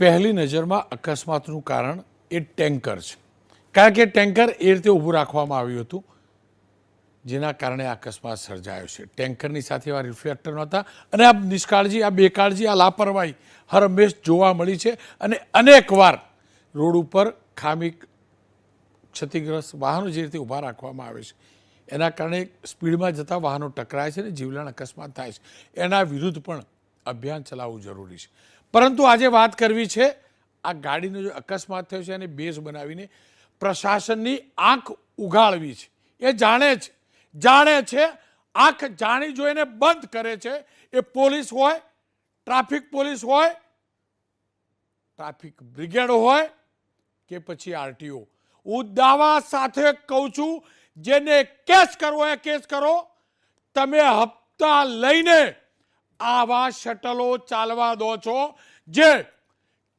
પહેલી નજરમાં અકસ્માતનું કારણ એ ટેન્કર છે. કારણ કે ટેન્કર એ રીતે ઊભું રાખવામાં આવ્યું હતું, જેના કારણે આ અકસ્માત સર્જાયો છે. ટેન્કરની સાથે એવા રિફ્લેક્ટર નહોતા અને આ નિષ્કાળજી, આ બેકાળજી, આ લાપરવાહી હર હંમેશ જોવા મળી છે અને અનેકવાર રોડ ઉપર ખામી, ક્ષતિગ્રસ્ત વાહનો જે રીતે ઊભા રાખવામાં આવે છે, એના કારણે સ્પીડમાં જતા વાહનો ટકરાય છે અને જીવલેણ અકસ્માત થાય છે. એના વિરુદ્ધ પણ અભિયાન ચલાવવું જરૂરી છે. પરંતુ આજે વાત કરવી છે, આ ગાડીનો જે અકસ્માત થયો છે, એને બેઝ બનાવીને પ્રશાસનની આંખ ઉઘાડવી છે. એ જાણે છે જાણે છે, આંખ જાણી જોઈને બંધ કરે છે, એ પોલીસ હોય, ટ્રાફિક પોલીસ હોય, ટ્રાફિક બ્રિગેડ હોય કે પછી આરટીઓ. હું દાવા સાથે કહું છું, જેને કેસ કરવો એ કેસ કરો, તમે હપ્તા લઈને આવા શટલો ચાલવા દો છો જે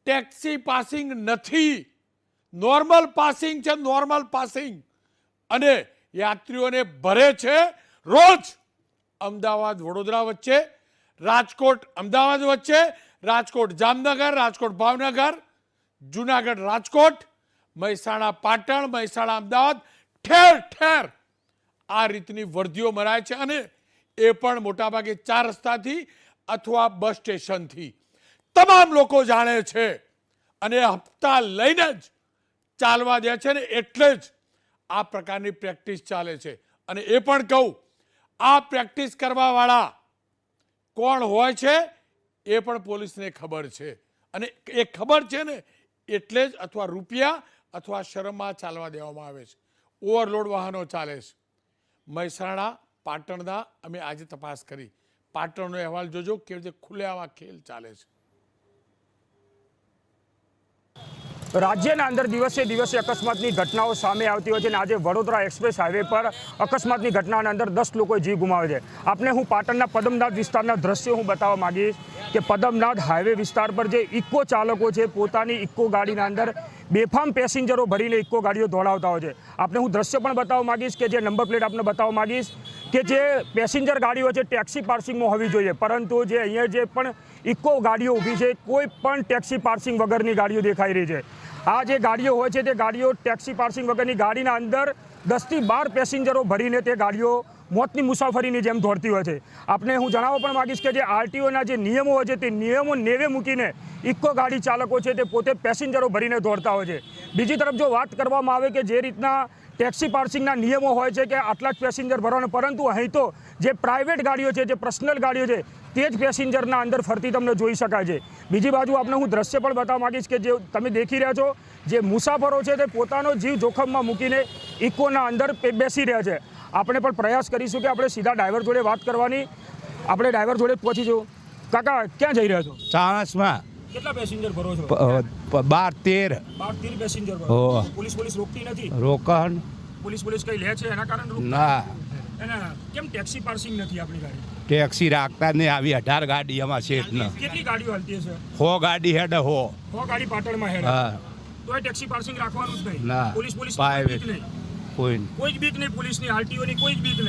ટેક્સી પાસિંગ નથી. નોર્મલ પાસિંગ છે, નોર્મલ પાસિંગ. અને યાત્રીઓને ભરે છે રોજ. અમદાવાદ, વડોદરા વચ્ચે, રાજકોટ, અમદાવાદ વચ્ચે, રાજકોટ, જામનગર, રાજકોટ, ભાવનગર, જુનાગઢ, રાજકોટ, મહેસાણા, પાટણ, મહેસાણા, અમદાવાદ, ઠેર ઠેર આ રીતની વર્દીઓ મરાય છે. અને એ પણ મોટાભાગે ચાર રસ્તાથી અથવા બસ સ્ટેશનથી. તમામ લોકો જાણે છે અને હપ્તા લઈને જ ચાલવા દે છે ને એટલે જ આ પ્રકારની પ્રેક્ટિસ ચાલે છે. અને એ પણ કહું, આ પ્રેક્ટિસ કરવાવાળા કોણ હોય છે એ પણ પોલીસને ખબર છે. અને એ ખબર છે ને એટલે જ અથવા રૂપિયા અથવા શરમમાં ચાલવા દેવામાં આવે છે. ઓવરલોડ વાહનો ચાલે છે. મહેસાણા પાટણના અમે આજે તપાસ કરી. પાટણનો અહેવાલ જોજો કેવી રીતે ખુલ્લેઆમાં ખેલ ચાલે છે. રાજ્યના અંદર દિવસે દિવસે અકસ્માતની ઘટનાઓ સામે આવતી હોય છે અને આજે વડોદરા એક્સપ્રેસ હાઈવે પર અકસ્માતની ઘટનાના અંદર દસ લોકોએ જીવ ગુમાવે છે. આપને હું પાટણના પદમનાથ વિસ્તારના દ્રશ્યો હું બતાવવા માંગીશ કે પદમનાથ હાઈવે વિસ્તાર પર જે ઇકો ચાલકો છે, પોતાની ઇકો ગાડીના અંદર બેફામ પેસેન્જરો ભરીને ઇકો ગાડીઓ દોડાવતા હોય છે. આપણે હું દ્રશ્ય પણ બતાવવા માંગીશ કે જે નંબર પ્લેટ આપને બતાવવા માંગીશ કે જે પેસેન્જર ગાડીઓ છે, ટેક્સી પાર્સિંગમાં હોવી જોઈએ. પરંતુ જે અહીંયા જે પણ ઇકો ગાડીઓ ઊભી છે, કોઈ પણ ટેક્સી પાર્સિંગ વગરની ગાડીઓ દેખાઈ રહી છે. આ જે ગાડીઓ હોય છે, તે ગાડીઓ ટેક્સી પાર્સિંગ વગરની ગાડીના અંદર દસથી બાર પેસેન્જરો ભરીને તે ગાડીઓ મોતની મુસાફરીની જેમ દોડતી હોય છે. આપણે હું જણાવવા પણ માગીશ કે જે આરટીઓના જે નિયમો હોય છે, તે નિયમો નેવે મૂકીને ઇકો ગાડી ચાલકો છે, તે પોતે પેસેન્જરો ભરીને દોડતા હોય છે. બીજી તરફ જો વાત કરવામાં આવે કે જે રીતના ટેક્સી પાર્સિંગના નિયમો હોય છે કે આટલા જ પેસેન્જર ભરવાના પરંતુ અહીં તો જે પ્રાઇવેટ ગાડીઓ છે, જે પર્સનલ ગાડીઓ છે, તે જ પેસેન્જરના અંદર ફરતી તમને જોઈ શકાય છે. બીજી બાજુ આપણે હું દ્રશ્ય પણ બતાવવા માગીશ કે જે તમે દેખી રહ્યા છો, જે મુસાફરો છે તે પોતાનો જીવ જોખમમાં મૂકીને ઇકોના અંદર બેસી રહ્યા છે. આપણે પણ પ્રયાસ કરીશું કે આપણે સીધા ડ્રાઈવર જોડે વાત કરવાની. આપણે ડ્રાઈવર જોડે પહોંચીશું. કાકા, ક્યાં જઈ રહ્યા છો? ચાણસમાં. કેટલા પેસેન્જર ભરો છો? બાર તેર. બાર તેર પેસેન્જર. પોલીસ પોલીસ રોકતી નથી? રોકાણ પોલીસ પોલીસ કઈ લે છે? એના કારણે ના. એના કેમ ટેક્સી પાર્સિંગ નથી આપણી ગાડી? ટેક્સી રાખતા નહીં. આવી અઢાર ગાડી એમાં છે કેટલી ગાડીઓ હાલતી છે હો ગાડી હેડ હો. હો ગાડી પાટણમાં હેડ. હા. તો એ ટેક્સી પાર્સિંગ રાખવાનું જ નહીં. ના. પોલીસ પોલીસ કોઈ કોઈ બીક નહીં. પોલીસની આરટીઓની કોઈ જ બીક નહીં.